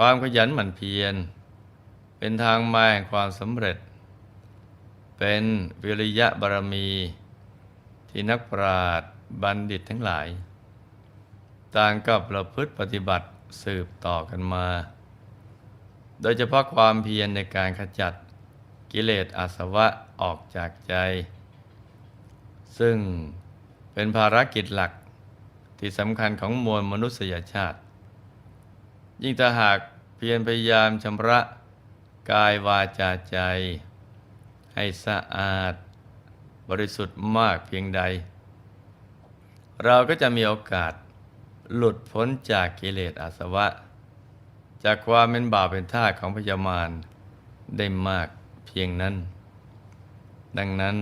ความขยันหมั่นเพียร เป็นทางมาแห่งความสำเร็จ เป็นวิริยะบารมี ที่นักปราชญ์บัณฑิตทั้งหลาย ต่างกับประพฤติปฏิบัติสืบต่อกันมา โดยเฉพาะความเพียรในการขจัดกิเลสอาสวะออกจากใจ ซึ่งเป็นภารกิจหลักที่สำคัญของมวลมนุษยชาติ ยิ่งถ้าหากเพียรพยายามชำระกายวาจาใจ ให้สะอาด บริสุทธิ์มากเพียงใด เราก็จะมีโอกาสหลุดพ้นจากกิเลสอาสวะ จากความเป็นบาปเป็นท่าของพยามารได้มากเพียงนั้น ดังนั้น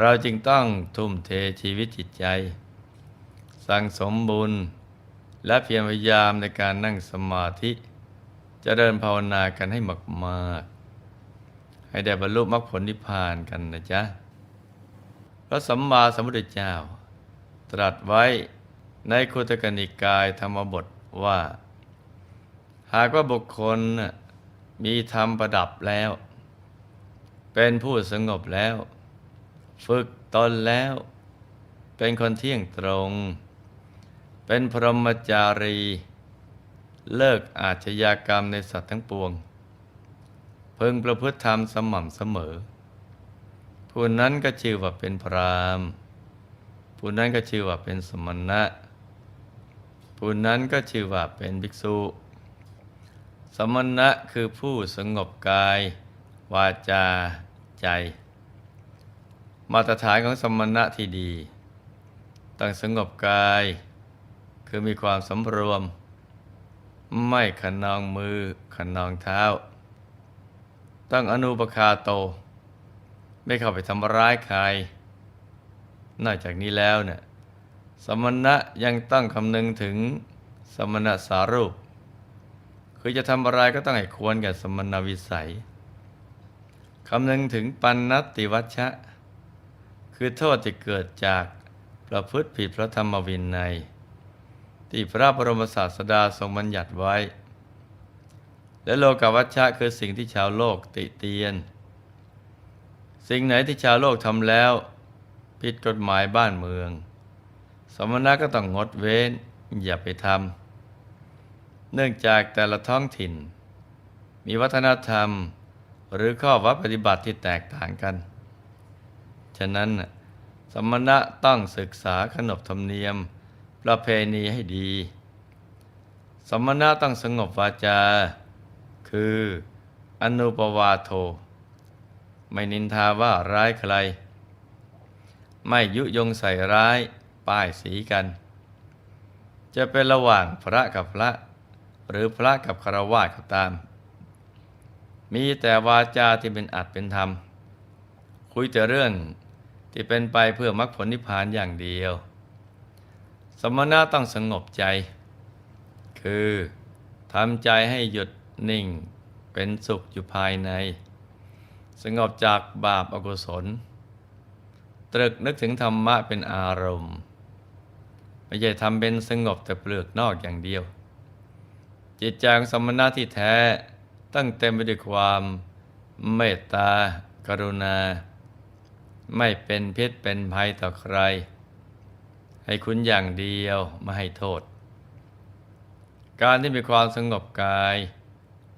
เราจึงต้องทุ่มเทชีวิตจิตใจ สั่งสมบุญ และเพียรพยายามในการนั่งสมาธิจเจริญภาวนากันให้มากๆ ให้ได้บรรลุมรรคผลนิพพานกันนะจ๊ะ พระสัมมาสัมพุทธเจ้า ตรัสไว้ในคุตกนิกายธรรมบทว่า หากว่าบุคคลมีธรรมประดับแล้ว เป็นผู้สงบแล้ว ฝึกตนแล้ว เป็นคนเที่ยงตรง เป็นพรหมจารี เลิกอาชญากรรมในสัตว์ทั้งปวงพึงประพฤติธรรมสม่ำเสมอ ผู้นั้นก็ชื่อว่าเป็นพรามผู้นั้นก็ชื่อว่าเป็นสมณะ ผู้นั้นก็ชื่อว่าเป็นภิกษุ สมณะคือผู้สงบกาย วาจาใจ มาตรฐานของสมณะที่ดีต้องสงบกาย คือมีความสำรวม ไม่ขนองมือขนองเท้าต้องอนุปคาโต ไม่เข้าไปทำร้ายใคร นอกจากนี้แล้วเนี่ยสมณะยังต้องคำนึงถึงสมณะสารูป คือจะทำอะไรก็ต้องให้ควรแก่สมณวิสัยคำนึงถึงปันนติวัชชะ คือโทษที่เกิดจากประพฤติผิดพระธรรมวินัย ที่พระบรมศาสดาทรงบัญญัติไว้ และโลกวัชชะคือสิ่งที่ชาวโลกติเตียน สิ่งไหนที่ชาวโลกทำแล้ว ผิดกฎหมายบ้านเมือง สมณะก็ต้องงดเว้นอย่าไปทำเนื่องจากแต่ละท้องถิ่น มีวัฒนธรรมหรือข้อวัดปฏิบัติที่แตกต่างกัน ฉะนั้นสมณะต้องศึกษาขนบธรรมเนียม ประเพณีให้ดี สมณะต้องสงบวาจา คืออนุปวาโท ไม่นินทาว่าร้ายใคร ไม่ยุยงใส่ร้ายป้ายสีกัน จะเป็นระหว่างพระกับพระ หรือพระกับคารวะก็ตาม มีแต่วาจาที่เป็นอัดเป็นธรรม คุยแต่เรื่องที่เป็นไปเพื่อมรรคผลนิพพานอย่างเดียว สมณะต้องสงบใจ คือทำใจให้หยุดนิ่งเป็นสุขอยู่ภายใน สงบจากบาปอกุศล ตรึกนึกถึงธรรมะเป็นอารมณ์ ไม่ใช่ทำเป็นสงบแต่เปลือกนอกอย่างเดียว จิตใจของสมณะที่แท้ตั้งเต็มไปด้วยความเมตตากรุณา ไม่เป็นพิษเป็นภัยต่อใคร ให้คุณอย่างเดียวไม่ให้โทษ การที่มีความสงบกาย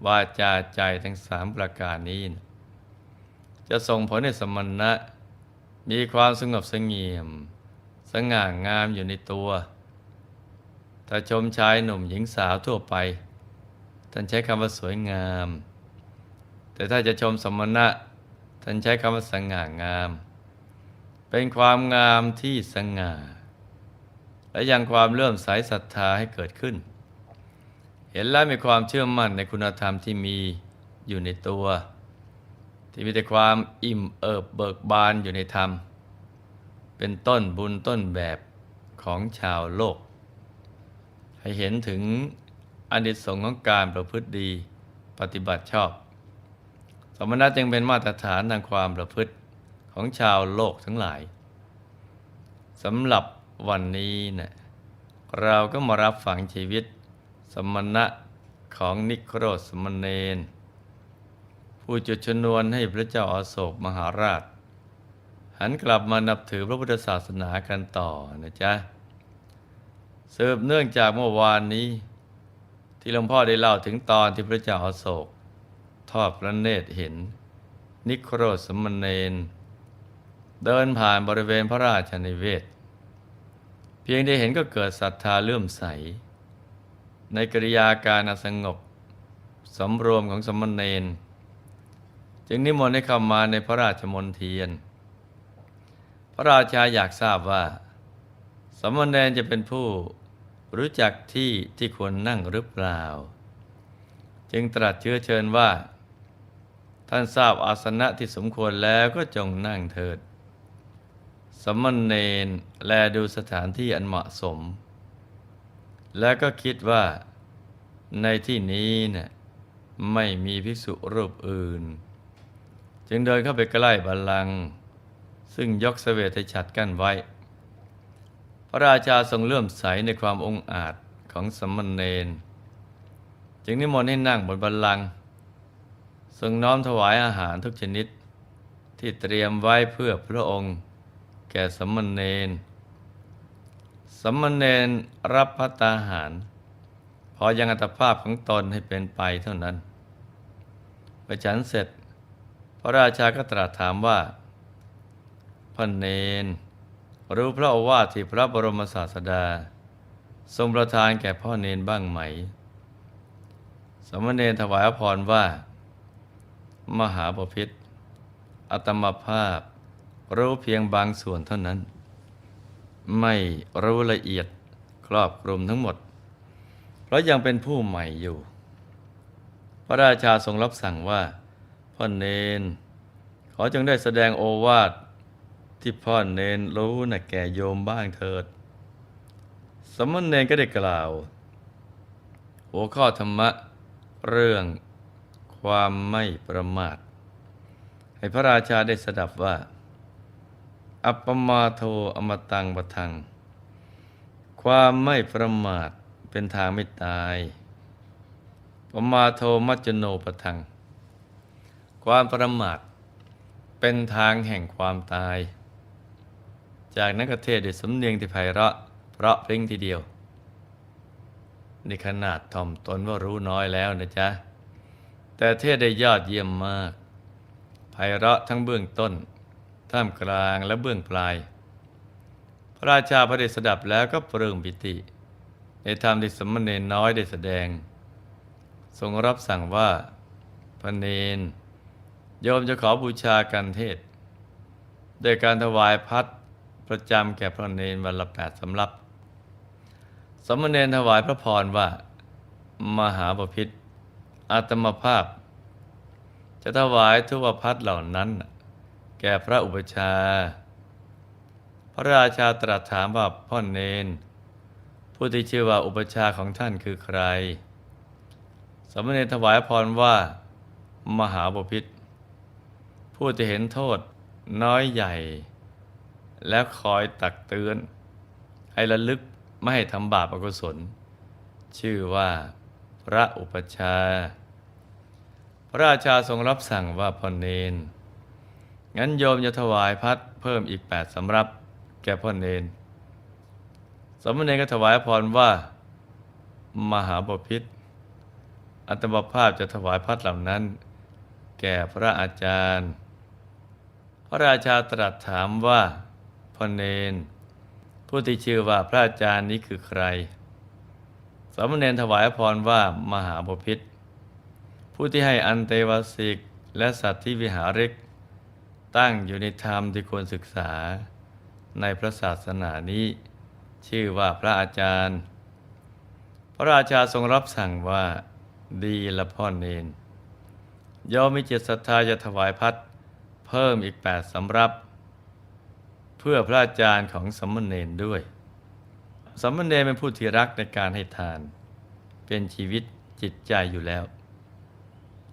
วาจาใจทั้งสามประการนี้ จะส่งผลให้สมณะ มีความสงบสงี่ยม สง่างามอยู่ในตัว ถ้าชมชายหนุ่มหญิงสาวทั่วไป ท่านใช้คำว่าสวยงาม แต่ถ้าจะชมสมณะ ท่านใช้คำว่าสง่างาม เป็นความงามที่สง่า และยังความเลื่อมใสศรัทธาให้เกิดขึ้น เห็นแล้วมีความเชื่อมั่นในคุณธรรมที่มีอยู่ในตัว ที่มีแต่ความอิ่มเอิบเบิกบานอยู่ในธรรม เป็นต้นบุญต้นแบบของชาวโลก ให้เห็นถึงอนิสงส์ของการประพฤติดีปฏิบัติชอบ สมณะจึงเป็นมาตรฐานทางความประพฤติของชาวโลกทั้งหลายสำหรับ วันนี้เนะี่ยเราก็มารับฝังชีวิต สมณะของนิโครสมณเณรผู้จุดชนวนให้พระเจ้าอาโศกมหาราช หันกลับมานับถือพระพุทธศาสนากันต่อนะจ๊ะสืบเนื่องจากเมื่อวานนี้ ที่หลวงพ่อได้เล่าถึงตอนที่พระเจ้าอาโศก ทอดพระเนตรเห็น นิโครสมณเณรเดินผ่านบริเวณพระราชนิเวศ พียงได้เห็นก็เกิดศรัทธาเลื่อมใส ในกริยาการสงบสำรวมของสมณเณรจึงนิมนต์ให้เข้ามาในพระราชมณฑียน พระราชาอยากทราบว่า สมณเณรจะเป็นผู้รู้จักที่ที่ควรนั่งหรือเปล่า จึงตรัสเชื้อเชิญว่า ท่านทราบอาสนะที่สมควรแล้วก็จงนั่งเถิด สมณเณรแลดูสถานที่อันเหมาะสม แล้วก็คิดว่าในที่นี้เนี่ยไม่มีภิกษุรูปอื่น จึงเดินเข้าไปใกล้บัลลังก์ซึ่งยกเสวตฉัตรกั้นไว้ พระราชาทรงเลื่อมใสในความองอาจของสมณเณรจึงนิมนต์ให้นั่งบนบัลลังก์ทรงน้อมถวายอาหารทุกชนิดที่เตรียมไว้เพื่อพระองค์ แก่สมณเณรสมณเณรรับพัตตาหาร พอยังอัตภาพของตนให้เป็นไปเท่านั้นประฉันเสร็จ พระราชาก็ตรัสถามว่าพระเนน รู้พระโอวาทที่พระบรมศาสดา ทรงประทานแก่พ่อเนนบ้างไหม สมณเณรถวายพรว่า มหาปพิธอัตมภาพ รู้เพียงบางส่วนเท่านั้น ไม่รู้ละเอียดครอบคลุมทั้งหมด เพราะยังเป็นผู้ใหม่อยู่ พระราชาทรงรับสั่งว่า พ่อเนน ขอจงได้แสดงโอวาทที่พ่อเนนรู้นะ่ะแก่โยมบ้างเถิด สมณเณรก็ได้กล่าว หัวข้อธรรมะเรื่องความไม่ประมาท ให้พระราชาได้สดับว่า อัปปมาโทอมตังปะทัง ความไม่ประมาทเป็นทางไม่ตายปมาโทมัจจโนปะทัง ความประมาทเป็นทางแห่งความตาย จากนักเทศด้วยสำเนียงที่ไพเราะเพราะเพริ้งทีเดียวในขนาดถ่อมตนว่ารู้น้อยแล้วนะจ๊ะ แต่เทศได้ยอดเยี่ยมมากไพเราะทั้งเบื้องต้น ท่ามกลางและเบื้องปลาย พระราชาพระเดชสดับแล้วก็ปลื้มปิติ ในธรรมที่สมณเณรน้อยได้แสดง ทรงรับสั่งว่าพระเนนโยมจะขอบูชากันเทศโดยการถวายพัดประจำแก่พระเนนวันละแปดสำรับสมณเณรถวายพระพรว่า มหาปพิธอาตมภาพ จะถวายทุวพัดเหล่านั้น แก่พระอุปชา พระราชาตรัสถามว่าพ่อเนน ผู้ที่ชื่อว่าอุปชาของท่านคือใคร สมณเณรถวายพรว่า มหาบพิษผู้ที่เห็นโทษน้อยใหญ่ และคอยตักเตือน ให้ระลึกไม่ให้ทำบาปอกุศล ชื่อว่าพระอุปชา พระราชาทรงรับสั่งว่าพอเนน งั้นโยมจะถวายพัดเพิ่มอีกแปดสำรับ แก่พ่อเนน สมณเณรก็ถวายพรว่า มหาบพิษอัตมภาพจะถวายพัดเหล่านั้น แก่พระอาจารย์ พระราชาตรัสถามว่าพ่อเนน ผู้ที่ชื่อว่าพระอาจารย์นี้คือใคร สมณเณรถวายพรว่ามหาบพิษผู้ที่ให้อันเตวสิกและสัตว์ที่วิหาริก ตั้งอยู่ในธรรมที่ควรศึกษา ในพระศาสนานี้ ชื่อว่าพระอาจารย์ พระราชาทรงรับสั่งว่าดีละพ่อเนนยอมมีเจตศรัทธาจะถวายพัดเพิ่มอีกแปดสำรับ เพื่อพระอาจารย์ของสมณเณรด้วย สมณเณรเป็นผู้ที่รักในการให้ทาน เป็นชีวิตจิตใจอยู่แล้ว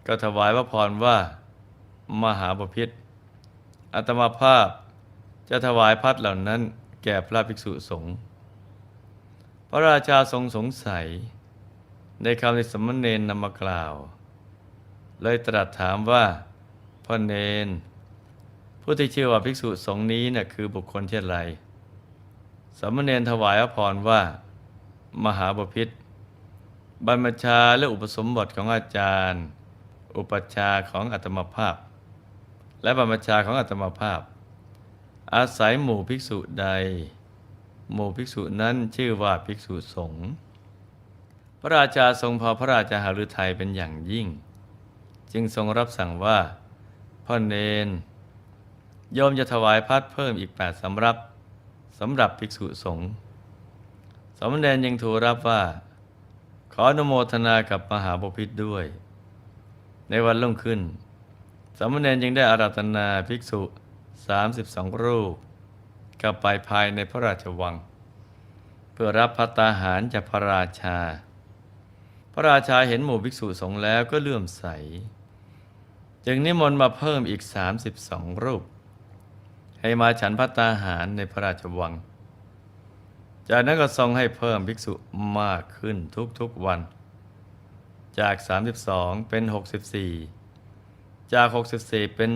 ก็ถวายพระพรว่า มหาบพิษ อัตมาภาพจะถวายพัดเหล่านั้นแก่พระภิกษุสงฆ์พระราชาทรงสงสัย ในคำที่สมณเณรนำมากล่าว เลยตรัสถามว่าพ่อเนน ผู้ที่ชื่อว่าภิกษุสงฆ์นี้น่ะคือบุคคลเช่นไรสมณเณรถวายอภรว่า มหาบพิษบรรพชาและอุปสมบทของอาจารย์ อุปัชฌาย์ของอัตมภาพ และบรรพชาของอัตมภาพ อาศัยหมู่ภิกษุใด หมู่ภิกษุนั้นชื่อว่าภิกษุสงฆ์พระราชาทรงพอพระราชาหฤทัยเป็นอย่างยิ่ง จึงทรงรับสั่งว่าพ่อเนนโยมจะถวายพัดเพิ่มอีกแปดสำรับสำหรับภิกษุสงฆ์สมณเณรยังทูลรับว่า ขออนุโมทนากับมหาบพิตรด้วย ในวันรุ่งขึ้น สมณเณรยังได้อาราธนาภิกษุ 32 รูปกลับไปภายในพระราชวัง เพื่อรับพัตตาหารจากพระราชา พระราชาเห็นหมู่ภิกษุสงฆ์แล้วก็เลื่อมใส จึงนิมนต์มาเพิ่มอีก 32 รูป ให้มาฉันพัตาหารในพระราชวัง จากนั้นก็ทรงให้เพิ่มภิกษุมากขึ้นทุกๆวัน จาก 32 เป็น 64 จาก 64 เป็น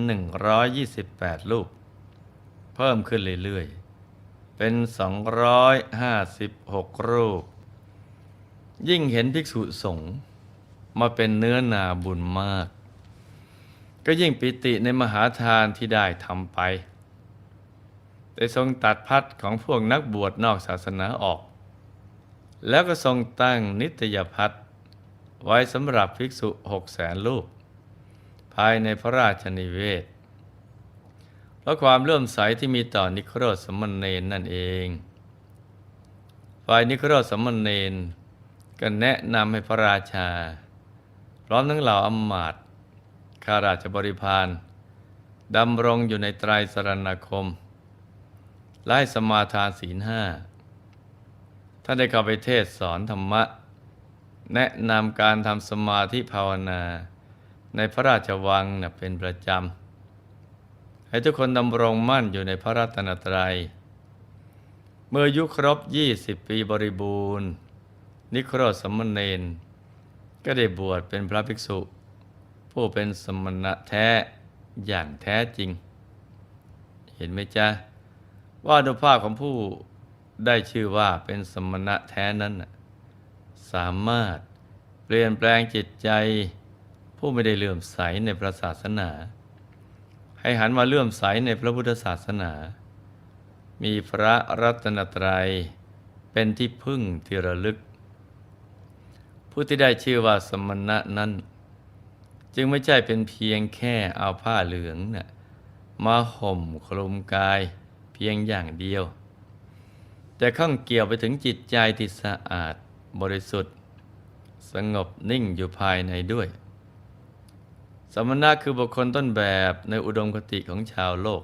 128 รูป เพิ่มขึ้นเรื่อยๆ เป็น 256 รูป ยิ่งเห็นภิกษุสงฆ์มาเป็นเนื้อนาบุญมาก ก็ยิ่งปิติในมหาทานที่ได้ทำไป ได้ทรงตัดพัดของพวกนักบวชนอกศาสนาออก แล้วก็ทรงตั้งนิตยพัฒไว้สำหรับภิกษุหกแสนรูป ภายในพระราชนิเวศเพราะความเลื่อมใสที่มีต่อนิโครธสมณเณรนั่นเอง ฝ่ายนิโครธสมณเณรก็แนะนำให้พระราชา พร้อมทั้งเหล่าอำมาตข้าราชบริพารดำรงอยู่ในไตรสรณคมไล่สมาทานศีลห้าท่านได้เข้าไปเทศสอนธรรมะ แนะนำการทำสมาธิภาวนา ในพระราชวังนะเป็นประจำ ให้ทุกคนดำรงมั่นอยู่ในพระรัตนตรัย เมื่อยุครบ 20 ปีบริบูรณ์ นิโครสมณเณรก็ได้บวชเป็นพระภิกษุ ผู้เป็นสมณะแท้อย่างแท้จริง เห็นไหมจ๊ะ ว่าอนุภาพของผู้ได้ชื่อว่าเป็นสมณะแท้นั้น สามารถเปลี่ยนแปลงจิตใจ ผู้ไม่ได้เลื่อมใสในพระศาสนา ให้หันมาเลื่อมใสในพระพุทธศาสนา มีพระรัตนตรัยเป็นที่พึ่งที่ระลึก ผู้ที่ได้ชื่อว่าสมณะนั้น จึงไม่ใช่เป็นเพียงแค่เอาผ้าเหลืองน่ะมาห่มคลุมกายเพียงอย่างเดียว แต่ข้องเกี่ยวไปถึงจิตใจที่สะอาดบริสุทธิ์ สงบนิ่งอยู่ภายในด้วย สมณะคือบุคคลต้นแบบในอุดมคติของชาวโลก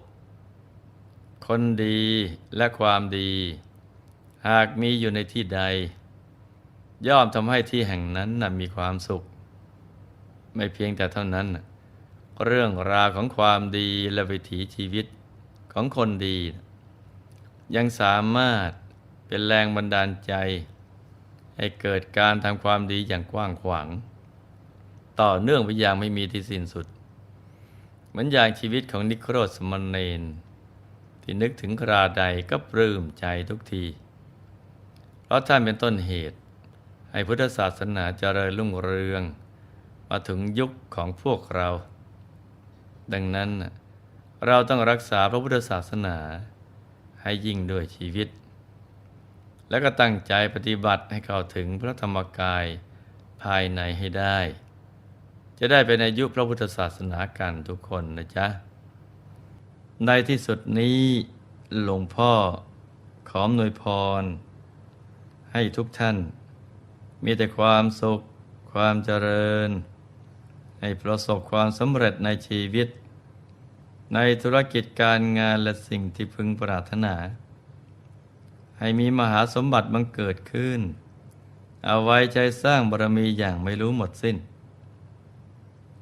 คนดีและความดี หากมีอยู่ในที่ใด ย่อมทำให้ที่แห่งนั้นนะมีความสุข ไม่เพียงแต่เท่านั้น เรื่องราวของความดีและวิถีชีวิตของคนดี ยังสามารถเป็นแรงบันดาลใจ ให้เกิดการทำความดีอย่างกว้างขวาง ต่อเนื่องไปอย่างไม่มีที่สิ้นสุด เหมือนอย่างชีวิตของนิโครธสมณเณรที่นึกถึงคราใดก็ปลื้มใจทุกที เพราะท่านเป็นต้นเหตุ ให้พุทธศาสนาเจริญรุ่งเรือง มาถึงยุคของพวกเรา ดังนั้นเราต้องรักษาพระพุทธศาสนา ให้ยิ่งด้วยชีวิต และก็ตั้งใจปฏิบัติให้เข้าถึงพระธรรมกายภายในให้ได้ จะได้เป็นอายุพระพุทธศาสนากันทุกคนนะจ๊ะ ในที่สุดนี้หลวงพ่อขออำนวยพร ให้ทุกท่าน มีแต่ความสุข ความเจริญ ให้ประสบความสำเร็จในชีวิต ในธุรกิจการงานและสิ่งที่พึงปรารถนา ให้มีมหาสมบัติบังเกิดขึ้น เอาไว้ใจสร้างบารมีอย่างไม่รู้หมดสิ้น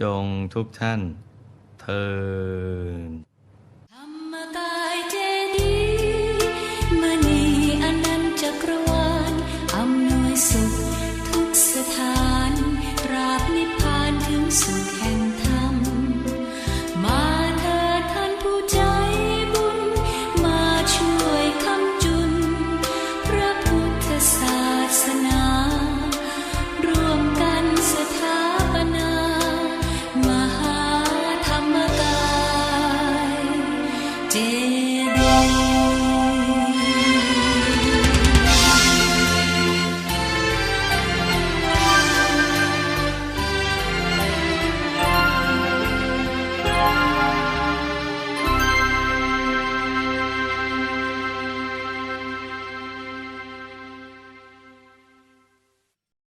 จงทุกท่านเทิน